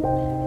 ਸਾਰੀ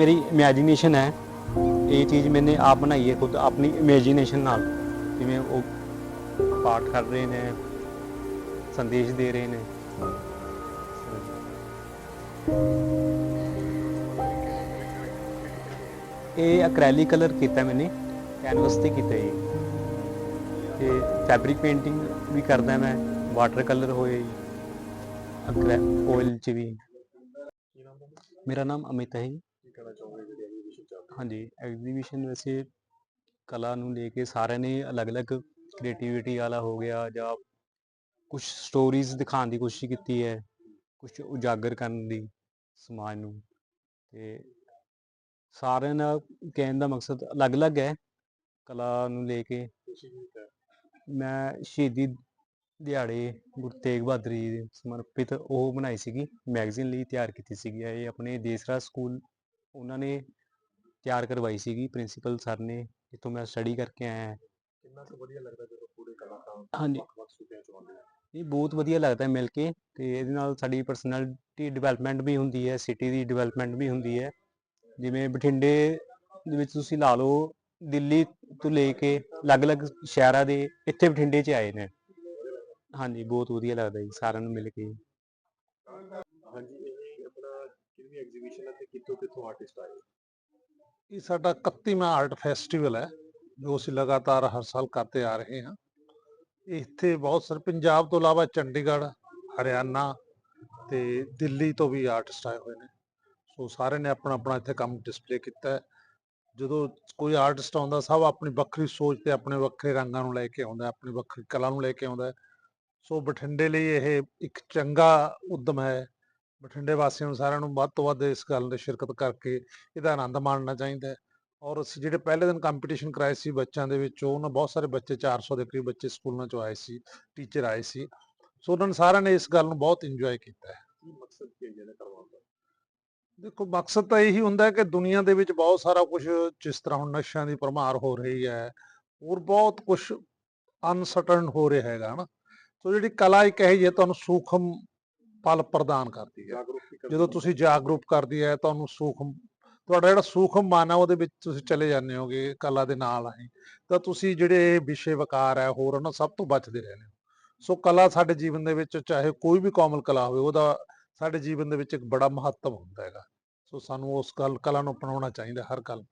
ਮੇਰੀ ਇਮੇਜਿਨੇਸ਼ਨ ਹੈ। ਇਹ ਚੀਜ਼ ਮੈਨੇ ਆਪ ਬਣਾਈ ਹੈ ਖੁਦ ਆਪਣੀ ਇਮੇਜਿਨੇਸ਼ਨ ਨਾਲ। ਜਿਵੇਂ ਉਹ ਪਾਠ ਕਰ ਰਹੇ ਨੇ, ਸੰਦੇਸ਼ ਦੇ ਰਹੇ ਨੇ। ਇਹ ਐਕ੍ਰੈਲਿਕ ਕਲਰ ਕੀਤਾ ਮੈਨੇ ਕੈਨਵਸ ਤੇ ਕੀਤਾ ਜੀ ਤੇ ਫੈਬਰਿਕ ਪੇਂਟਿੰਗ ਵੀ ਕਰਦਾ ਮੈਂ ਵਾਟਰ ਕਲਰ ਹੋਏ ਅਕ੍ਰੈ ਆਇਲ ਚ ਵੀ। ਮੇਰਾ ਨਾਮ ਅਮਿਤ ਹੈ ਕਹਿਣਾ ਚਾਹੋਗੇ ਜਿਹੜੀ ਐਗਜ਼ੀਬਿਸ਼ਨ ਚੱਲ ਰਹੀ ਹਾਂਜੀ ਐਗਜ਼ੀਬਿਸ਼ਨ ਵੈਸੇ ਕਲਾ ਨੂੰ ਲੈ ਕੇ ਸਾਰਿਆਂ ਨੇ ਅਲੱਗ-ਅਲੱਗ ਕ੍ਰੀਏਟੀਵਿਟੀ ਵਾਲਾ ਹੋ ਗਿਆ ਜਾਂ ਕੁਝ ਸਟੋਰੀਜ਼ ਦਿਖਾਉਣ ਦੀ ਕੋਸ਼ਿਸ਼ ਕੀਤੀ ਹੈ ਕੁਝ ਉਜਾਗਰ ਕਰਨ ਦੀ ਸਮਾਜ ਨੂੰ ਤੇ ਸਾਰਿਆਂ ਦਾ ਕਹਿਣ ਦਾ ਮਕਸਦ ਅਲੱਗ-ਅਲੱਗ ਹੈ ਕਲਾ ਨੂੰ ਲੈ ਕੇ। ਮੈਂ ਸ਼ਹੀਦੀ ਦਿਹਾੜੇ ਗੁਰੂ ਤੇਗ ਬਹਾਦਰ ਜੀ ਦੇ ਸਮਰਪਿਤ ਉਹ ਬਣਾਈ ਸੀਗੀ ਮੈਗਜ਼ੀਨ ਲਈ ਤਿਆਰ ਕੀਤੀ ਸੀਗੀ ਇਹ ਆਪਣੇ ਦੇਸਰਾਜ ਸਕੂਲ ਉਹਨਾਂ ਨੇ ਤਿਆਰ ਕਰਵਾਈ ਸੀਗੀ ਪ੍ਰਿੰਸੀਪਲ ਸਰ ਨੇ ਜਿੱਥੋਂ ਮੈਂ ਸਟੱਡੀ ਕਰਕੇ ਆਇਆ ਕਿੰਨਾ ਕੁ ਵਧੀਆ ਲੱਗਦਾ ਜਦੋਂ ਪੂਰੇ ਕਲਾਕਾਰ ਹਾਂਜੀ। ਵੱਖ-ਵੱਖ ਸੂਬਿਆਂ ਚੋਂ ਆਉਂਦੇ ਆ? ਇਹ ਬਹੁਤ ਵਧੀਆ ਲੱਗਦਾ ਹੈ ਮਿਲ ਕੇ ਤੇ ਇਹਦੇ ਨਾਲ ਸਾਡੀ ਪਰਸਨੈਲਿਟੀ ਡਿਵੈਲਪਮੈਂਟ ਵੀ ਹੁੰਦੀ ਹੈ ਸਿਟੀ ਦੀ ਡਿਵੈਲਪਮੈਂਟ ਵੀ ਹੁੰਦੀ ਹੈ। ਜਿਵੇਂ ਬਠਿੰਡੇ ਦੇ ਵਿੱਚ ਤੁਸੀਂ ਲਾ ਲਓ ਦਿੱਲੀ ਤੋਂ ਲੈ ਕੇ ਅਲੱਗ-ਅਲੱਗ ਸ਼ਹਿਰਾਂ ਦੇ ਇੱਥੇ ਬਠਿੰਡੇ 'ਚ ਆਏ ਨੇ। ਹਾਂਜੀ ਬਹੁਤ ਵਧੀਆ ਲੱਗਦਾ ਜੀ ਸਾਰਿਆਂ ਨੂੰ ਮਿਲ ਕੇ। ਹਾਂਜੀ ਕਿਹੜੀ ਐਗਜ਼ੀਬਿਸ਼ਨ ਹੈ ਤੇ ਕਿੱਥੋਂ ਕਿੱਥੋਂ ਆਰਟਿਸਟ ਆਏ? ਇਹ ਸਾਡਾ 31ਵਾਂ ਆਰਟ ਫੈਸਟੀਵਲ ਹੈ, ਜੋ ਅਸੀਂ ਲਗਾਤਾਰ ਹਰ ਸਾਲ ਕਰਦੇ ਆ ਰਹੇ ਹਾਂ। ਇੱਥੇ ਬਹੁਤ ਸਾਰੇ, ਪੰਜਾਬ ਤੋਂ ਇਲਾਵਾ ਚੰਡੀਗੜ੍ਹ, ਹਰਿਆਣਾ ਤੇ ਦਿੱਲੀ ਤੋਂ ਵੀ ਆਰਟਿਸਟ ਆਏ ਹੋਏ ਨੇ। ਸੋ ਸਾਰਿਆਂ ਨੇ ਆਪਣਾ ਆਪਣਾ ਇੱਥੇ ਕੰਮ ਡਿਸਪਲੇ ਕੀਤਾ ਹੈ। ਜਦੋਂ ਕੋਈ ਆਰਟਿਸਟ ਆਉਂਦਾ, ਸਭ ਆਪਣੀ ਵੱਖਰੀ ਸੋਚ ਤੇ ਆਪਣੇ ਵੱਖਰੇ ਰੰਗਾਂ ਨੂੰ ਲੈ ਕੇ ਆਉਂਦਾ ਆਪਣੀ ਵੱਖਰੀ ਕਲਾ ਨੂੰ ਲੈ ਕੇ ਆਉਂਦਾ ਸੋ ਬਠਿੰਡੇ ਲਈ ਇਹ ਇੱਕ ਚੰਗਾ ਉਦਮ ਹੈ। ਬਠਿੰਡੇ ਵਾਸੀਆਂ ਨੂੰ ਸਾਰਿਆਂ ਨੂੰ ਵੱਧ ਤੋਂ ਵੱਧ ਇਸ ਗੱਲ ਦੇ ਸ਼ਿਰਕਤ ਕਰਕੇ ਇਹਦਾ ਆਨੰਦ ਮਾਣਨਾ ਚਾਹੀਦਾ ਹੈ। ਔਰ ਅਸੀਂ ਜਿਹੜੇ ਪਹਿਲੇ ਦਿਨ ਕੰਪੀਟੀਸ਼ਨ ਕਰਾਏ ਸੀ ਬੱਚਿਆਂ ਦੇ ਵਿੱਚ, ਉਹਨਾਂ ਬਹੁਤ ਸਾਰੇ ਬੱਚੇ 400 ਦੇ ਕਰੀਬ ਬੱਚੇ ਸਕੂਲਾਂ ਚੋਂ ਆਏ ਸੀ ਟੀਚਰ ਆਏ ਸੀ। ਸੋ ਉਹਨਾਂ ਨੇ ਸਾਰਿਆਂ ਨੇ ਇਸ ਗੱਲ ਨੂੰ ਬਹੁਤ ਇੰਜੋਏ ਕੀਤਾ ਹੈ। ਕੀ ਮਕਸਦ ਕੀ ਹੈ ਜਿਹਨੇ ਕਰਵਾਉਣ ਦਾ? ਦੇਖੋ, ਮਕਸਦ ਤਾਂ ਇਹੀ ਹੁੰਦਾ ਹੈ ਕਿ ਦੁਨੀਆ ਦੇ ਵਿੱਚ ਬਹੁਤ ਸਾਰਾ ਕੁਝ ਜਿਸ ਤਰ੍ਹਾਂ ਹੁਣ ਨਸ਼ਿਆਂ ਦੀ ਭਰਮਾਰ ਹੋ ਰਹੀ ਹੈ, ਹੋਰ ਬਹੁਤ ਕੁਝ ਅਨਸਰਟਨ ਹੋ ਰਿਹਾ ਹੈਗਾ, ਹਨਾ। ਸੋ ਜਿਹੜੀ ਕਲਾ ਇੱਕ ਇਹ ਹੈ, ਤੁਹਾਨੂੰ ਸੂਖਮ ਪਲ ਪ੍ਰਦਾਨ ਕਰਦੀ ਹੈ। ਜਦੋਂ। ਤੁਸੀਂ ਜਾਗਰੂਕ ਕਰਦੀ ਹੈ ਤੁਹਾਨੂੰ ਸੂਖਮ ਤੁਹਾਡਾ ਜਿਹੜਾ ਸੂਖਮ ਮਨ ਆ ਉਹਦੇ ਵਿੱਚ ਤੁਸੀਂ ਚਲੇ ਜਾਂਦੇ ਹੋਗੇ ਕਲਾ ਦੇ ਨਾਲ ਆਏ। ਤਾਂ ਤੁਸੀਂ ਜਿਹੜੇ ਇਹ ਵਿਸ਼ੇ ਵਕਾਰ ਹੈ ਹੋਰ ਉਹਨਾਂ ਸਭ ਤੋਂ ਬਚਦੇ ਰਹਿੰਦੇ ਹੋ। ਸੋ ਕਲਾ ਸਾਡੇ ਜੀਵਨ ਦੇ ਵਿੱਚ ਚਾਹੇ ਕੋਈ ਵੀ ਕੋਮਲ ਕਲਾ ਹੋਵੇ ਉਹਦਾ ਸਾਡੇ ਜੀਵਨ ਦੇ ਵਿੱਚ ਇੱਕ ਬੜਾ ਮਹੱਤਵ ਹੁੰਦਾ ਹੈਗਾ। ਸੋ ਸਾਨੂੰ ਉਸ ਕਲ ਕਲਾ ਨੂੰ ਅਪਣਾਉਣਾ ਚਾਹੀਦਾ ਹਰ ਕਲ